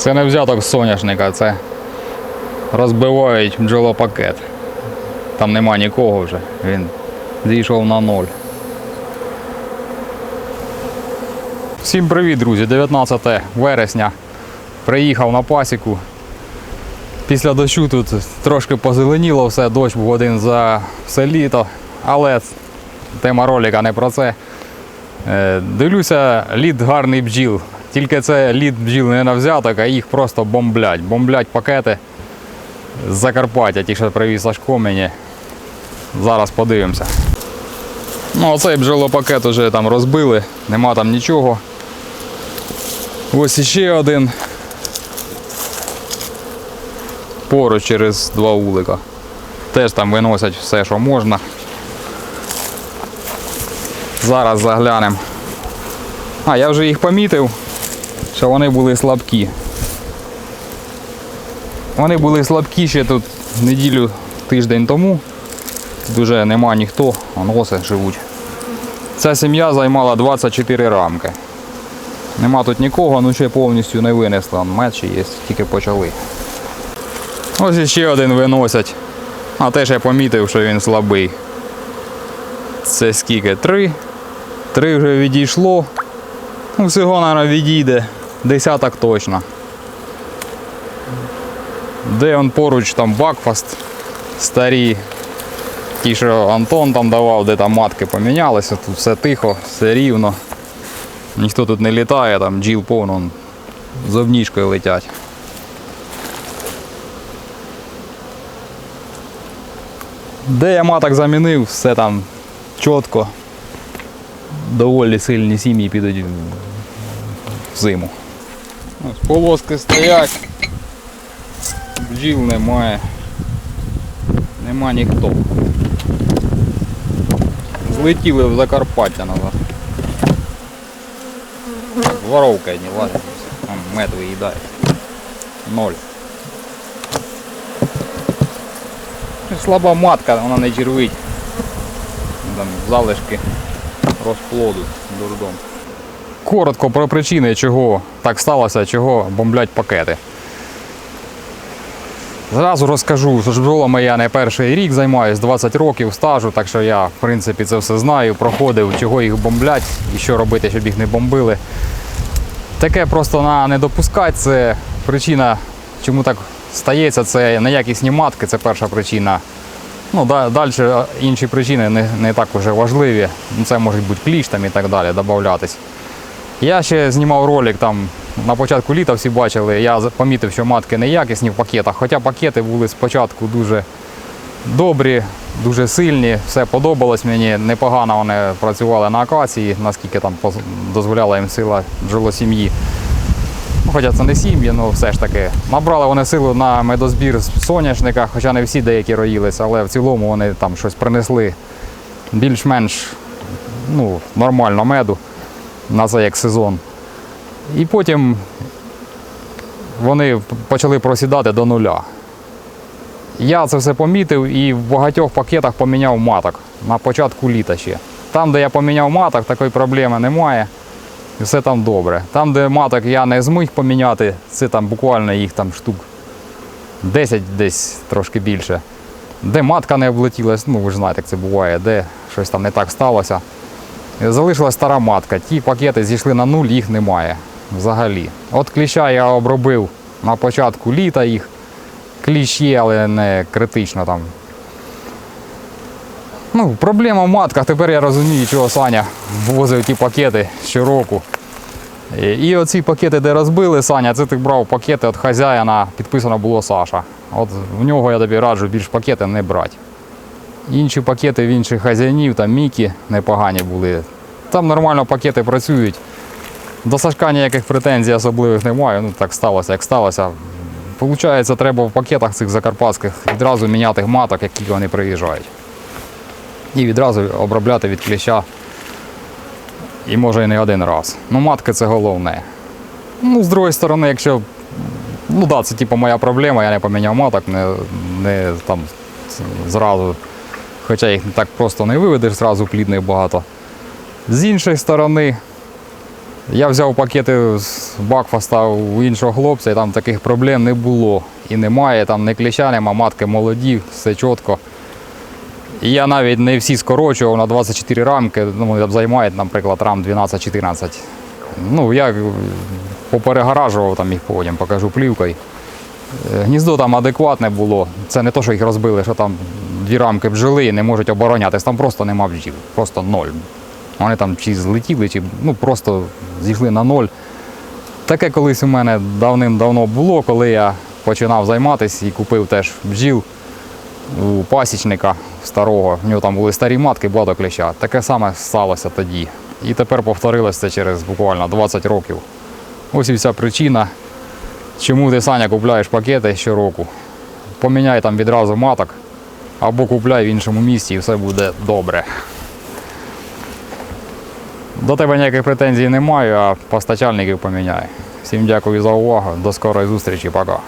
Це не взяток соняшника, це розбивають бджолопакет. Там нема нікого вже. Він зійшов на ноль. Всім привіт, друзі! 19 вересня. Приїхав на пасіку. Після дощу тут трошки позеленіло все, дощ був один за все літо, але тема ролика не про це. Е, Дивлюся, лід гарний бджіл. Тільки це лід бджіл не на взяток, а їх просто бомблять. Бомблять пакети з Закарпаття, ті, що привіз Сашко мені. Зараз подивимося. Ну, оцей бджолопакет вже там розбили, нема там нічого. Ось іще один. Поруч через два вулика. Теж там виносять все, що можна. Зараз заглянемо. А, я вже їх помітив, що вони були слабкі. Вони були слабкі ще тут неділю тиждень тому. Тут вже нема ніхто, оси живуть. Ця сім'я займала 24 рамки. Нема тут нікого, ну ще повністю не винесла. Мечі є, тільки почали. Ось іще один виносять. А теж я помітив, що він слабий. Це скільки? Три. Три вже відійшло. Ну, всього, мабуть, відійде. Десяток точно. Де он поруч там бакфаст старі. Ті, що Антон там давав, де там матки помінялися, тут все тихо, все рівно. Ніхто тут не літає, там джіл повно з обніжкою летять. Де я маток замінив, все там чітко. Доволі сильні сім'ї підуть в зиму. Ось полоски стоять. Бджіл немає. Нема ніхто. Злетіли в Закарпаття назад. Воровка не лазить. Там мед виїдає. Ноль. Слаба матка, вона не червить. Там залишки розплоду дурдом. Коротко про причини, чого так сталося, чого бомблять пакети. Зразу розкажу, що бджолами я не перший рік займаюся, 20 років стажу, так що я в принципі це все знаю, проходив, чого їх бомблять і що робити, щоб їх не бомбили. Таке просто на не допускати, це причина, чому так стається, це неякісні матки, це перша причина. Ну, да- далі інші причини не, не так уже важливі. Ну, Це можуть бути кліш там і так далі, додатись. Я ще знімав ролик там на початку літа, всі бачили, я помітив, що матки неякісні в пакетах, хоча пакети були спочатку дуже добрі, дуже сильні, все подобалось мені, непогано вони працювали на акації, наскільки там дозволяла їм сила бджолосім'ї. Ну, Хоча це не сім'ї, але все ж таки. Набрали вони силу на медозбір з соняшника, хоча не всі деякі роїлися, але в цілому вони там щось принесли більш-менш ну, нормально меду на це як сезон. І потім вони почали просідати до нуля. Я це все помітив і в багатьох пакетах поміняв маток на початку літа ще. Там, де я поміняв маток, такої проблеми немає. І все там добре. Там, де маток я не зміг поміняти, це там буквально їх там штук 10 десь трошки більше. Де матка не облетілась, ну ви ж знаєте, як це буває, де щось там не так сталося. Залишилась стара матка. Ті пакети зійшли на нуль, їх немає взагалі. От кліща я обробив на початку літа їх. Кліщ є, але не критично там. Ну, проблема в матках. Тепер я розумію, чого Саня ввозив ті пакети щороку. І оці пакети, де розбили Саня, це ти брав пакети від хазяїна, підписано було Саша. От в нього я тобі раджу більш пакети не брати. Інші пакети в інших хазяїнів, там Мікі непогані були. Там нормально пакети працюють. До Сашка ніяких претензій особливих немає. Ну так сталося, як сталося. Получається, треба в пакетах цих закарпатських відразу міняти маток, як тільки вони приїжджають. І відразу обробляти від кліща. І може і не один раз. Ну, матки це головне. Ну, з другої сторони, якщо. Ну да, це типу моя проблема, я не поміняв маток, не, не там зразу. Хоча їх так просто не виведеш, зразу плідних багато. З іншої сторони, Я взяв пакети з Бакфаста у іншого хлопця, і там таких проблем не було. І немає, там не кліща, нема, матки молоді, все чітко. І я навіть не всі скорочував на 24 рамки, ну, займають, наприклад, рам 12-14. Ну, я поперегоражував там їх потім, покажу плівкою. Гніздо там адекватне було. Це не то, що їх розбили, що там дві рамки бджоли і не можуть оборонятись. Там просто нема бджіл, просто ноль. Вони там чи злетіли, чи ну, просто зійшли на ноль. Таке колись у мене давним-давно було, коли я починав займатися і купив теж бджіл у пасічника старого. У нього там були старі матки, багато кліща. Таке саме сталося тоді. І тепер повторилося це через буквально 20 років. Ось і вся причина, чому ти Саня купляєш пакети щороку. Поміняй там відразу маток або купляй в іншому місці і все буде добре. До тебе ніяких претензій немає, а постачальників поміняй. Всім дякую за увагу. До скорої зустрічі, пока.